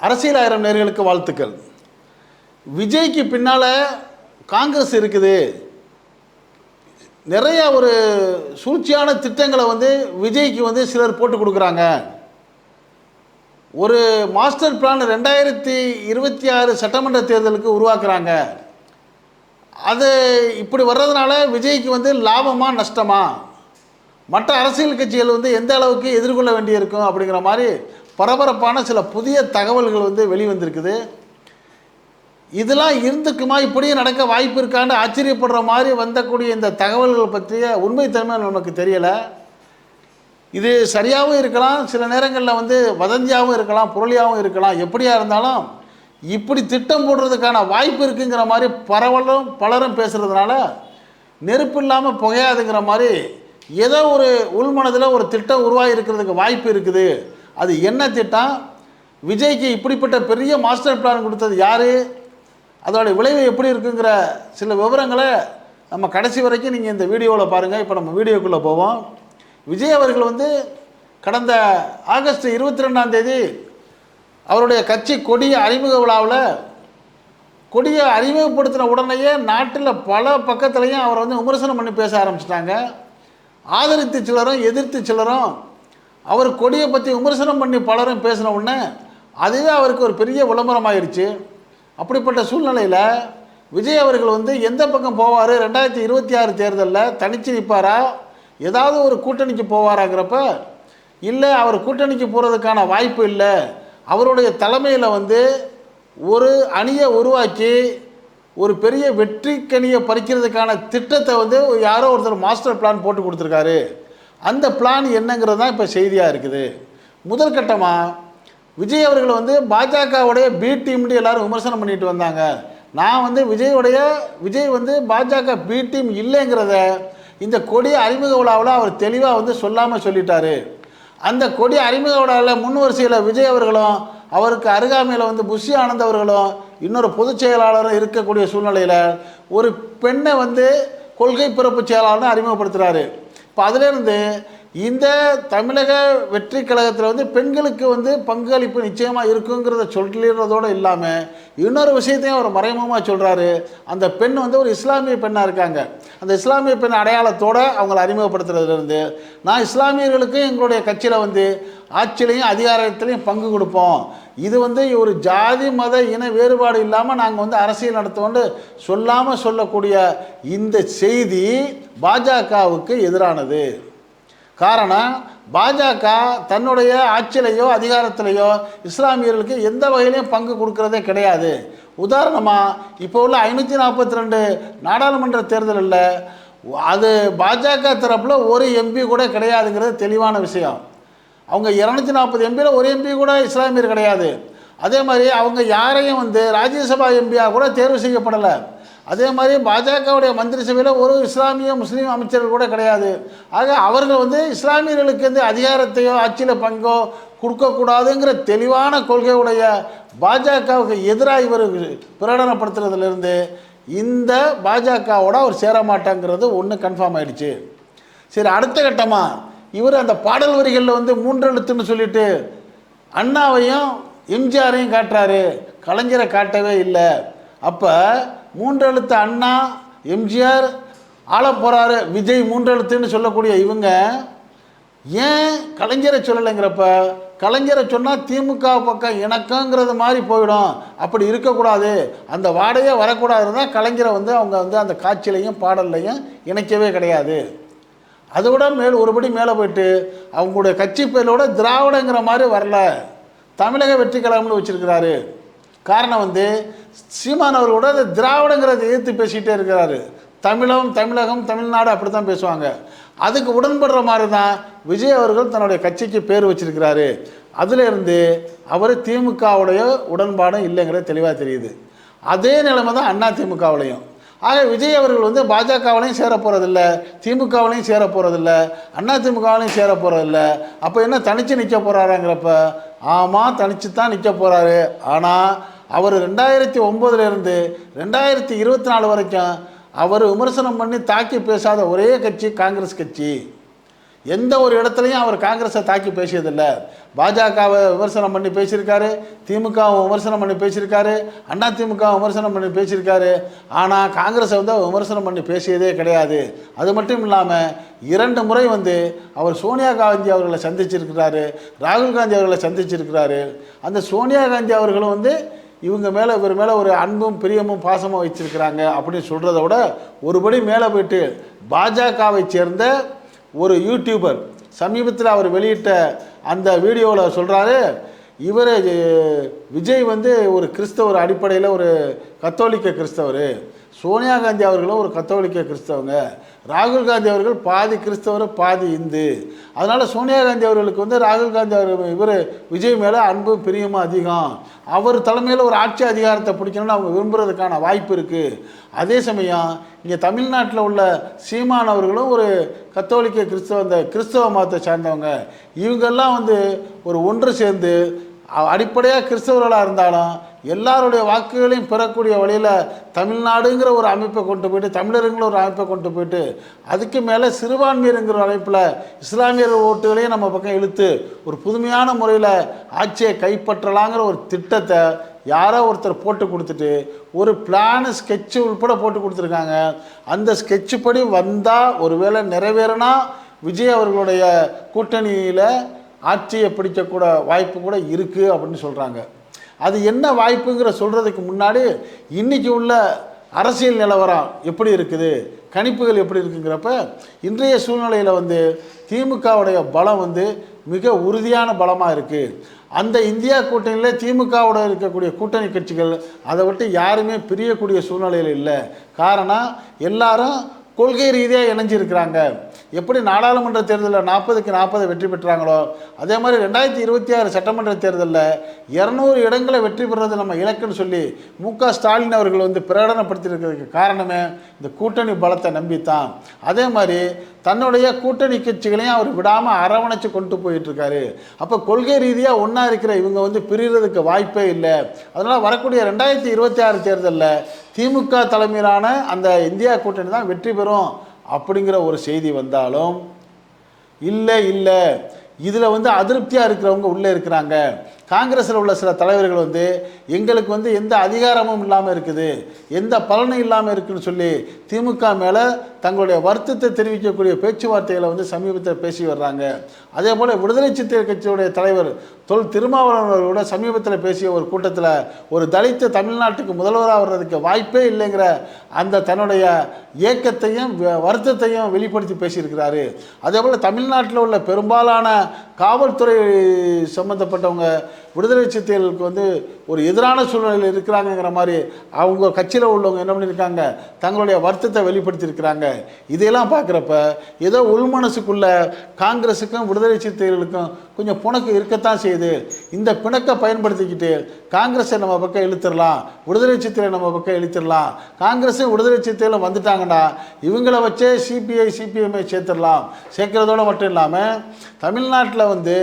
அரசியல் ஆயிரம் நேர்களுக்கு வாழ்த்துக்கள். விஜய்க்கு பின்னால் காங்கிரஸ் இருக்குது. நிறைய ஒரு சூழ்ச்சியான திட்டங்களை வந்து விஜய்க்கு வந்து சிலர் போட்டு கொடுக்குறாங்க. ஒரு மாஸ்டர் பிளான் ரெண்டாயிரத்தி இருபத்தி ஆறு சட்டமன்ற தேர்தலுக்கு உருவாக்குறாங்க. அது இப்படி வர்றதுனால விஜய்க்கு வந்து லாபமா நஷ்டமா? மற்ற அரசியல் கட்சிகள் வந்து எந்த அளவுக்கு எதிர்கொள்ள வேண்டியிருக்கும் அப்படிங்கிற மாதிரி பரபரப்பான சில புதிய தகவல்கள் வந்து வெளிவந்திருக்குது. இதெல்லாம் இருந்துக்குமா? இப்படியே நடக்க வாய்ப்பு இருக்கான்னு ஆச்சரியப்படுற மாதிரி வந்தக்கூடிய இந்த தகவல்கள் பற்றிய உண்மைத்தன்மை நமக்கு தெரியலை. இது சரியாகவும் இருக்கலாம் சில நேரங்களில் வந்து வதந்தியாகவும் இருக்கலாம் புரளியாகவும் இருக்கலாம். எப்படியாக இருந்தாலும் இப்படி திட்டம் போடுறதுக்கான வாய்ப்பு இருக்குங்கிற மாதிரி பரவலும் பலரும் பேசுகிறதுனால நெருப்பு இல்லாமல் புகையாதுங்கிற மாதிரி ஏதோ ஒரு உள்மனதில் ஒரு திட்டம் உருவாகி இருக்கிறதுக்கு வாய்ப்பு இருக்குது. அது என்ன திட்டம்? விஜய்க்கு இப்படிப்பட்ட பெரிய மாஸ்டர் பிளான் கொடுத்தது யார்? அதோடைய விளைவு எப்படி இருக்குங்கிற சில விவரங்களை நம்ம கடைசி வரைக்கும் நீங்கள் இந்த வீடியோவில் பாருங்கள் இப்போ நம்ம வீடியோக்குள்ளே போவோம். விஜய் அவர்கள் வந்து கடந்த ஆகஸ்ட் இருபத்தி ரெண்டாம் தேதி அவருடைய கட்சி கொடிய அறிமுக விழாவில் கொடியை அறிமுகப்படுத்தின உடனேயே நாட்டில் பல பக்கத்துலேயும் அவரை வந்து விமர்சனம் பண்ணி பேச ஆரம்பிச்சிட்டாங்க. ஆதரித்து சிலரும் எதிர்த்து சிலரும் அவர் கொடியை பற்றி விமர்சனம் பண்ணி பலரும் பேசின உடனே அதுவே அவருக்கு ஒரு பெரிய விளம்பரமாயிருச்சு. அப்படிப்பட்ட சூழ்நிலையில் விஜய் அவர்கள் வந்து எந்த பக்கம் போவார்? ரெண்டாயிரத்தி இருபத்தி ஆறு தேர்தலில் தனிச்சு நிற்பாரா ஏதாவது ஒரு கூட்டணிக்கு போவாராங்கிறப்ப இல்லை அவர் கூட்டணிக்கு போகிறதுக்கான வாய்ப்பு இல்லை. அவருடைய தலைமையில் வந்து ஒரு அணியை உருவாக்கி ஒரு பெரிய வெற்றி கனியை பறிக்கிறதுக்கான திட்டத்தை வந்து யாரோ ஒருத்தர் மாஸ்டர் பிளான் போட்டு கொடுத்துருக்காரு. அந்த பிளான் என்னங்கிறது தான் இப்போ செய்தியாக இருக்குது. முதல் கட்டமாக விஜய் அவர்கள் வந்து பாஜகவுடைய பி டீம்னு எல்லாரும் விமர்சனம் பண்ணிட்டு வந்தாங்க. நான் வந்து விஜயுடைய விஜய் வந்து பாஜக பி டீம் இல்லைங்கிறத இந்த கொடி அறிமுக விழாவில் அவர் தெளிவாக வந்து சொல்லாமல் சொல்லிட்டாரு. அந்த கொடி அறிமுக விழாவில் முன் வரிசையில் விஜய் அவர்களும் அவருக்கு அருகாமையில் வந்து புஷி ஆனந்த் அவர்களும் இன்னொரு பொதுச் செயலாளரும் இருக்கக்கூடிய சூழ்நிலையில் ஒரு பெண்ணை வந்து கொள்கை பிறப்பு செயலாளர்னு அறிமுகப்படுத்துகிறாரு இப்போ அதிலிருந்து இந்த தமிழக வெற்றி கழகத்தில் வந்து பெண்களுக்கு வந்து பங்களிப்பு நிச்சயமாக இருக்குங்கிறத சொல்லிடுறதோடு இல்லாமல் இன்னொரு விஷயத்தையும் அவர் மறைமுகமாக சொல்கிறாரு அந்த பெண் வந்து ஒரு இஸ்லாமிய பெண்ணாக இருக்காங்க. அந்த இஸ்லாமிய பெண் அடையாளத்தோடு அவங்கள அறிமுகப்படுத்துறதுலேருந்து நான் இஸ்லாமியர்களுக்கும் எங்களுடைய கட்சியில் வந்து ஆட்சியிலையும் அதிகாரத்திலையும் பங்கு கொடுப்போம். இது வந்து ஒரு ஜாதி மத இன வேறுபாடு இல்லாமல் நாங்கள் வந்து அரசியல் நடத்தோண்டு சொல்லாமல் சொல்லக்கூடிய இந்த செய்தி பாஜகவுக்கு எதிரானது. காரணம் பாஜக தன்னுடைய ஆட்சியிலையோ அதிகாரத்திலையோ இஸ்லாமியர்களுக்கு எந்த வகையிலையும் பங்கு கொடுக்கறதே கிடையாது. உதாரணமாக இப்போ உள்ள ஐநூற்றி நாற்பத்தி ரெண்டு நாடாளுமன்ற தேர்தலில் அது பாஜக தரப்பில் ஒரு எம்பி கூட கிடையாதுங்கிறது தெளிவான விஷயம். அவங்க இரநூத்தி நாற்பது எம்பியில் ஒரு எம்பி கூட இஸ்லாமியர் கிடையாது. அதே மாதிரி அவங்க யாரையும் வந்து ராஜ்யசபா எம்பியாக கூட தேர்வு செய்யப்படலை. அதே மாதிரி பாஜகவுடைய மந்திரி சபையில் ஒரு இஸ்லாமிய முஸ்லீம் அமைச்சர்கள் கூட கிடையாது. ஆக அவர்கள் வந்து இஸ்லாமியர்களுக்கு வந்து அதிகாரத்தையோ ஆட்சியில் பங்கோ கொடுக்கக்கூடாதுங்கிற தெளிவான கொள்கையுடைய பாஜகவுக்கு எதிராக இவர் பிரகடனப்படுத்துறதுலேருந்து இந்த பாஜகவோட அவர் சேரமாட்டாங்கிறது ஒன்று கன்ஃபார்ம் ஆயிடுச்சு. சரி அடுத்த கட்டமாக இவர் அந்த பாடல் வரிகளில் வந்து மூன்றெழுத்துன்னு சொல்லிட்டு அண்ணாவையும் எம்ஜிஆரையும் காட்டுறாரு. கலைஞரை காட்டவே இல்லை. அப்போ மூன்றெழுத்து அண்ணா எம்ஜிஆர் ஆள போகிறாரு விஜய் மூன்றெழுத்துன்னு சொல்லக்கூடிய இவங்க ஏன் கலைஞரை சொல்லலைங்கிறப்ப கலைஞரை சொன்னால் திமுக பக்கம் இணக்கங்கிறது மாதிரி போயிடும். அப்படி இருக்கக்கூடாது. அந்த வாடையே வரக்கூடாதுன்னா கலைஞரை வந்து அவங்க வந்து அந்த காட்சியிலையும் பாடல்லையும் இணைக்கவே கிடையாது. அதை விட மேல் ஒருபடி மேலே போயிட்டு அவங்களுடைய கட்சி பேரோட திராவிடங்கிற மாதிரி வரல. தமிழக வெற்றி கழகம்னு வச்சுருக்கிறாரு. காரணம் வந்து சீமான் அவர்களோட அந்த திராவிடங்கிறத எதிர்த்து பேசிகிட்டே இருக்கிறாரு. தமிழம் தமிழகம் தமிழ்நாடு அப்படி தான் பேசுவாங்க. அதுக்கு உடன்படுற மாதிரி தான் விஜய் அவர்கள் தன்னுடைய கட்சிக்கு பேர் வச்சிருக்கிறாரு. அதிலிருந்து அவர் திமுகவுடைய உடன்பாடும் இல்லைங்கிறது தெளிவாக தெரியுது. அதே நிலைமை தான் அண்ணா திமுகவுலையும். ஆக விஜய் அவர்கள் வந்து பாஜகவிலையும் சேர போகிறதில்ல திமுகவிலையும் சேர போகிறதில்ல அண்ணா திமுகவிலையும் சேர போகிறதில்ல அப்போ என்ன தனித்து நிற்க போகிறாராங்கிறப்ப ஆமாம் தனித்து தான் நிற்க போகிறாரு ஆனால் அவர் ரெண்டாயிரத்தி ஒம்போதுலேருந்து ரெண்டாயிரத்தி இருபத்தி நாலு வரைக்கும் அவர் விமர்சனம் பண்ணி தாக்கி பேசாத ஒரே கட்சி காங்கிரஸ் கட்சி. எந்த ஒரு இடத்துலையும் அவர் காங்கிரஸை தாக்கி பேசியதில்லை. பாஜகவை விமர்சனம் பண்ணி பேசியிருக்காரு திமுகவை விமர்சனம் பண்ணி பேசியிருக்காரு அண்ணா திமுக விமர்சனம் பண்ணி பேசியிருக்காரு. ஆனால் காங்கிரஸை வந்து விமர்சனம் பண்ணி பேசியதே கிடையாது. அது மட்டும் இல்லாமல் இரண்டு முறை வந்து அவர் சோனியா காந்தி அவர்களை சந்திச்சிருக்கிறாரு ராகுல் காந்தி அவர்களை சந்திச்சிருக்கிறாரு. அந்த சோனியா காந்தி அவர்களும் வந்து இவங்க மேலே இவர் மேலே ஒரு அன்பும் பிரியமும் பாசமும் வச்சிருக்கிறாங்க அப்படின்னு சொல்கிறத விட ஒருபடி மேலே போயிட்டு பாஜகவை சேர்ந்த ஒரு யூடியூபர் சமீபத்தில் அவர் வெளியிட்ட அந்த வீடியோவில் சொல்கிறாரு இவர் விஜய் வந்து ஒரு கிறிஸ்தவர் அடிப்படையில் ஒரு கத்தோலிக்க கிறிஸ்தவர். சோனியா காந்தி அவர்களும் ஒரு கத்தோலிக்க கிறிஸ்தவங்க. ராகுல் காந்தி அவர்கள் பாதி கிறிஸ்தவர் பாதி இந்து. அதனால் சோனியா காந்தி அவர்களுக்கு வந்து ராகுல் காந்தி அவர்கள் இவர் விஜய் மேலே அன்பு பிரியமும் அதிகம். அவர் தலைமையில் ஒரு ஆட்சி அதிகாரத்தை பிடிக்கணும்னு அவங்க விரும்புகிறதுக்கான வாய்ப்பு இருக்குது அதே சமயம் இங்கே தமிழ்நாட்டில் உள்ள சீமான் அவர்களும் ஒரு கத்தோலிக்க கிறிஸ்தவ இந்த கிறிஸ்தவ மதத்தை சார்ந்தவங்க. இவங்கெல்லாம் வந்து ஒரு ஒன்று சேர்ந்து அடிப்படையாக கிறிஸ்தவர்களாக இருந்தாலும் எல்லாருடைய வாக்குகளையும் பெறக்கூடிய வழியில் தமிழ்நாடுங்கிற ஒரு அமைப்பை கொண்டு போயிட்டு தமிழருங்கிற ஒரு அமைப்பை கொண்டு போயிட்டு அதுக்கு மேலே சிறுபான்மையருங்கிற அமைப்பில் இஸ்லாமியர் ஓட்டுகளையும் நம்ம பக்கம் இழுத்து ஒரு புதுமையான முறையில் ஆட்சியை கைப்பற்றலாங்கிற ஒரு திட்டத்தை யாரோ ஒருத்தர் போட்டு கொடுத்துட்டு ஒரு பிளானு ஸ்கெட்சு உள்பட போட்டு கொடுத்துருக்காங்க. அந்த ஸ்கெட்சு படி வந்தால் ஒருவேளை நிறைவேறினா விஜய் அவர்களுடைய கூட்டணியில் ஆட்சியை பிடிக்கக்கூட வாய்ப்பு கூட இருக்குது அப்படின்னு சொல்கிறாங்க அது என்ன வாய்ப்புங்கிற சொல்கிறதுக்கு முன்னாடி இன்றைக்கி உள்ள அரசியல் நிலவரம் எப்படி இருக்குது கணிப்புகள் எப்படி இருக்குங்கிறப்ப இன்றைய சூழ்நிலையில் வந்து திமுகவுடைய பலம் வந்து மிக உறுதியான பலமாக இருக்குது அந்த இந்தியா கூட்டணியில் திமுகவோட இருக்கக்கூடிய கூட்டணி கட்சிகள் அதை விட்டு யாருமே பிரியக்கூடிய சூழ்நிலையில் இல்லை. காரணம் எல்லாரும் கொள்கை ரீதியாக இணைஞ்சிருக்கிறாங்க. எப்படி நாடாளுமன்ற தேர்தலில் நாற்பதுக்கு நாற்பது வெற்றி பெற்றாங்களோ அதே மாதிரி ரெண்டாயிரத்தி இருபத்தி ஆறு சட்டமன்ற தேர்தலில் இரநூறு இடங்களை வெற்றி பெறுறது நம்ம இலக்குன்னு சொல்லி மு க ஸ்டாலின் அவர்கள் வந்து பிரகடனப்படுத்தியிருக்கிறதுக்கு காரணமே இந்த கூட்டணி பலத்தை நம்பித்தான். அதே மாதிரி தன்னுடைய கூட்டணி கட்சிகளையும் அவர் விடாமல் அரவணைச்சு கொண்டு போயிட்டுருக்காரு. அப்போ கொள்கை ரீதியாக ஒன்றா இருக்கிற இவங்க வந்து பிரிகிறதுக்கு வாய்ப்பே இல்லை. அதனால் வரக்கூடிய ரெண்டாயிரத்தி இருபத்தி ஆறு தேர்தலில் திமுக தலைமையிலான அந்த இந்தியா கூட்டணி தான் வெற்றி பெறும் அப்படிங்கிற ஒரு செய்தி வந்தாலும் இல்லை இல்லை இதில் வந்து அதிருப்தியாக இருக்கிறவங்க உள்ளே இருக்கிறாங்க. காங்கிரஸில் உள்ள சில தலைவர்கள் வந்து எங்களுக்கு வந்து எந்த அதிகாரமும் இல்லாமல் இருக்குது எந்த பலனும் இல்லாமல் இருக்குதுன்னு சொல்லி திமுக மேலே தங்களுடைய வருத்தத்தை தெரிவிக்கக்கூடிய பேச்சுவார்த்தைகளை வந்து சமீபத்தில் பேசி வர்றாங்க. அதே போல் விடுதலை சிறுத்தைகள் கட்சியுடைய தலைவர் தொல் திருமாவளவர்களோட சமீபத்தில் பேசிய ஒரு கூட்டத்தில் ஒரு தலித்து தமிழ்நாட்டுக்கு முதல்வராக வர்றதுக்கு வாய்ப்பே இல்லைங்கிற அந்த தன்னுடைய ஏக்கத்தையும் வ- வருத்தத்தையும் வெளிப்படுத்தி பேசியிருக்கிறாரு. அதே போல் தமிழ்நாட்டில் உள்ள பெரும்பாலான காவல்துறை சம்மந்தப்பட்டவங்க விடுதலை சிறுத்தைகளுக்கு வந்து ஒரு எதிரான சூழ்நிலையில் இருக்கிறாங்கங்கிற மாதிரி அவங்க கட்சியில் உள்ளவங்க என்ன பண்ணியிருக்காங்க? தங்களுடைய வருத்தத்தை வெளிப்படுத்தியிருக்கிறாங்க. இதையெல்லாம் பார்க்குறப்ப ஏதோ உள்மனசுக்குள்ள காங்கிரஸுக்கும் விடுதலை சிறுத்தைகளுக்கும் கொஞ்சம் புணக்கு இருக்கத்தான் செய்யுது. இந்த பிணக்கை பயன்படுத்திக்கிட்டு காங்கிரஸை நம்ம பக்கம் இழுத்துடலாம் விடுதலை சிறுத்தைகளை நம்ம பக்கம் இழுத்துடலாம் காங்கிரஸும் விடுதலை சிறுத்தைகளும் வந்துட்டாங்கன்னா இவங்கள வச்சே சிபிஐ சிபிஎம்ஐ சேர்த்துடலாம். சேர்க்கறதோட மட்டும் இல்லாமல் தமிழ்நாட்டில் வந்து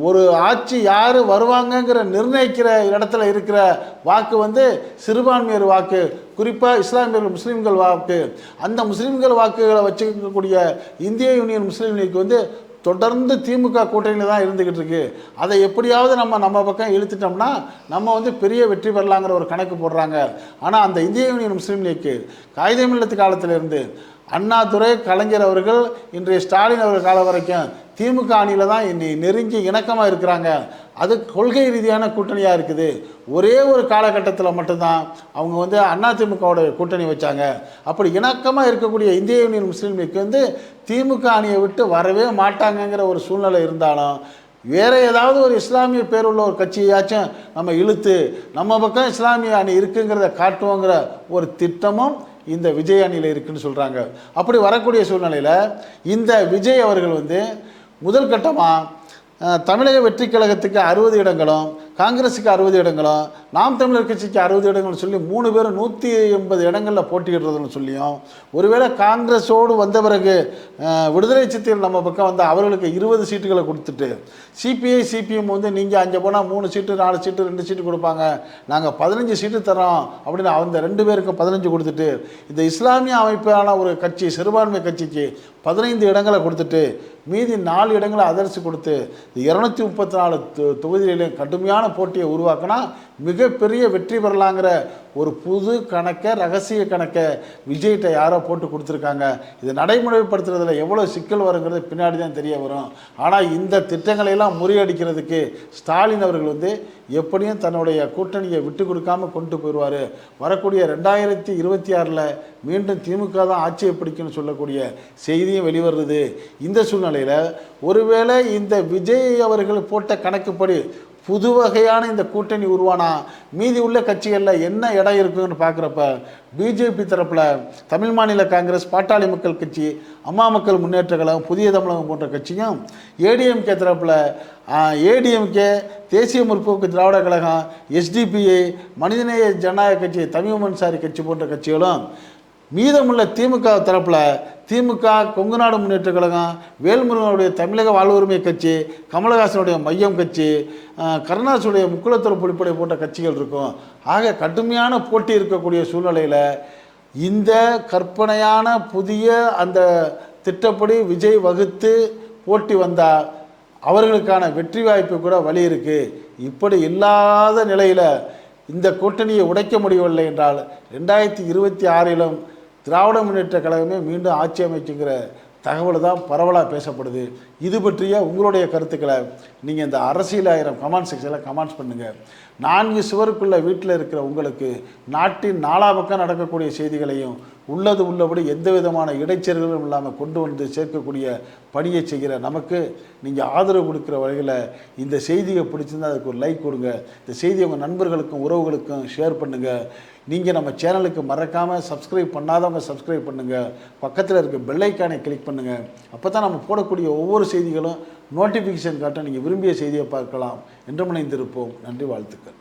ஒரு ஆட்சி யார் வருவாங்கங்கிற நிர்ணயிக்கிற இடத்துல இருக்கிற வாக்கு வந்து சிறுபான்மையர் வாக்கு குறிப்பாக இஸ்லாமியர்கள் முஸ்லீம்கள் வாக்கு. அந்த முஸ்லீம்கள் வாக்குகளை வச்சுக்கக்கூடிய இந்திய யூனியன் முஸ்லீம் லீக் வந்து தொடர்ந்து திமுக கூட்டணியில் தான் இருந்துக்கிட்டு இருக்கு. அதை எப்படியாவது நம்ம நம்ம பக்கம் இழுத்துட்டோம்னா நம்ம வந்து பெரிய வெற்றி பெறலாங்கிற ஒரு கணக்கு போடுறாங்க. ஆனால் அந்த இந்திய யூனியன் முஸ்லீம் லீக்கு காகிதமில்லத்து காலத்திலிருந்து அண்ணாதுரை கலைஞர் அவர்கள் இன்றைய ஸ்டாலின் அவர்கள் காலம் வரைக்கும் திமுக அணியில் தான் இன்னி நெருங்கி இணக்கமாக இருக்கிறாங்க. அது கொள்கை ரீதியான கூட்டணியாக இருக்குது. ஒரே ஒரு காலகட்டத்தில் மட்டும்தான் அவங்க வந்து அதிமுகவோட கூட்டணி வச்சாங்க. அப்படி இணக்கமாக இருக்கக்கூடிய இந்திய யூனியன் முஸ்லீம் லீக் வந்து திமுக அணியை விட்டு வரவே மாட்டாங்கங்கிற ஒரு சூழ்நிலை இருந்தாலும் வேறு ஏதாவது ஒரு இஸ்லாமிய பேருள்ள ஒரு கட்சியாச்சும் நம்ம இழுத்து நம்ம பக்கம் இஸ்லாமிய அணி இருக்குங்கிறத காட்டுவோங்கிற ஒரு திட்டமும் இந்த விஜய் அணியில் இருக்குன்னு சொல்கிறாங்க அப்படி வரக்கூடிய சூழ்நிலையில் இந்த விஜய் அவர்கள் வந்து முதல் கட்டமாக தமிழக வெற்றி கழகத்துக்கு அறுபது இடங்களும் காங்கிரஸுக்கு அறுபது இடங்களும் நாம் தமிழர் கட்சிக்கு அறுபது இடங்கள்னு சொல்லி மூணு பேரும் நூற்றி எண்பது இடங்களில் போட்டியிடுறதுன்னு சொல்லியும் ஒருவேளை காங்கிரஸோடு வந்த பிறகு விடுதலை சிறுத்தைகள் நம்ம பக்கம் வந்து அவர்களுக்கு இருபது சீட்டுகளை கொடுத்துட்டு சிபிஐ சிபிஎம் வந்து நீங்கள் அங்கே போனால் மூணு சீட்டு நாலு சீட்டு ரெண்டு சீட்டு கொடுப்பாங்க நாங்கள் பதினஞ்சு சீட்டு தரோம் அப்படின்னு அந்த ரெண்டு பேருக்கு பதினஞ்சு கொடுத்துட்டு இந்த இஸ்லாமிய அமைப்பான ஒரு கட்சி சிறுபான்மை கட்சிக்கு பதினைந்து இடங்களை கொடுத்துட்டு மீதி நாலு இடங்களை அதர்சி கொடுத்து இந்த இரநூத்தி முப்பத்தி நாலு தொ- தொகுதிகளிலும் கடுமையான போட்டியை உருவாக்கினா மிகப்பெரிய வெற்றி பெறலாங்கிற ஒரு புது கணக்கை ரகசிய கணக்கை விஜய்கிட்ட யாரோ போட்டு கொடுத்துருக்காங்க. இதை நடைமுறைப்படுத்துறதுல எவ்வளோ சிக்கல் வருங்கிறது பின்னாடி தான் தெரிய வரும். ஆனால் இந்த திட்டங்களை எல்லாம் முறியடிக்கிறதுக்கு ஸ்டாலின் அவர்கள் வந்து எப்படியும் தன்னுடைய கூட்டணியை விட்டு கொடுக்காம கொண்டு போயிடுவார் வரக்கூடிய ரெண்டாயிரத்தி இருபத்தி ஆறில் மீண்டும் திமுக தான் ஆட்சியை பிடிக்கும்னு சொல்லக்கூடிய செய்தியும் வெளிவருது. இந்த சூழ்நிலையில் ஒருவேளை இந்த விஜய் அவர்கள் போட்ட கணக்குப்படி புது வகையான இந்த கூட்டணி உருவானா? மீதி உள்ள கட்சிகளில் என்ன இடம் இருக்குன்னு பார்க்குறப்ப பிஜேபி தரப்பில் தமிழ் மாநில காங்கிரஸ் பாட்டாளி மக்கள் கட்சி அம்மா மக்கள் முன்னேற்ற கழகம் புதிய தமிழகம் போன்ற கட்சியும் ஏடிஎம்கே தரப்பில் ஏடிஎம்கே தேசிய முற்போக்கு திராவிட கழகம் எஸ்டிபிஐ மனிதநேய ஜனநாயக கட்சி தமிழ் மன்சாரி கட்சி போன்ற கட்சிகளும் மீதமுள்ள திமுக தரப்பில் திமுக கொங்கு நாடு முன்னேற்ற கழகம் வேல்முருகனுடைய தமிழக வாழ்வுரிமை கட்சி கமலஹாசனுடைய மையம் கட்சி அஹ், கருணாசுடைய முக்குளத்தூர் பொடிப்படை போன்ற கட்சிகள் இருக்கும். ஆக கடுமையான போட்டி இருக்கக்கூடிய சூழ்நிலையில் இந்த கற்பனையான புதிய அந்த திட்டப்படி விஜய் வகுத்து போட்டி வந்தால் அவர்களுக்கான வெற்றி வாய்ப்பு கூட வழி இருக்குது இப்படி இல்லாத நிலையில் இந்த கூட்டணியை உடைக்க முடியவில்லை என்றால் ரெண்டாயிரத்தி இருபத்தி ஆறிலும் திராவிட முன்னேற்ற கழகமே மீண்டும் ஆட்சி அமைச்சுங்கிற தகவல் தான் பரவலாக பேசப்படுது. இது பற்றிய உங்களுடைய கருத்துக்களை நீங்கள் இந்த அரசியல் ஆயிரம் கமெண்ட் செக்ஷனில் கமெண்ட்ஸ் பண்ணுங்கள் நான்கு சுவருக்குள்ள வீட்டில் இருக்கிற உங்களுக்கு நாட்டின் நாலா பக்கம் நடக்கக்கூடிய செய்திகளையும் உள்ளது உள்ளபடி எந்த விதமான இடைச்சல்களும் இல்லாமல் கொண்டு வந்து சேர்க்கக்கூடிய பணியை செய்கிற நமக்கு நீங்கள் ஆதரவு கொடுக்குற வகையில் இந்த செய்தியை பிடிச்சிருந்தா அதுக்கு ஒரு லைக் கொடுங்க. இந்த செய்தியை உங்கள் நண்பர்களுக்கும் உறவுகளுக்கும் ஷேர் பண்ணுங்கள் நீங்கள் நம்ம சேனலுக்கு மறக்காமல் சப்ஸ்கிரைப் பண்ணாதவங்க சப்ஸ்கிரைப் பண்ணுங்கள் பக்கத்தில் இருக்க பெல்லைக்கானை கிளிக் பண்ணுங்கள் அப்போ தான் நம்ம போடக்கூடிய ஒவ்வொரு செய்திகளும் நோட்டிஃபிகேஷன் காட்ட நீங்கள் விரும்பிய செய்தியை பார்க்கலாம். என்று முனைந்திருப்போம் நன்றி வாழ்த்துக்கள்.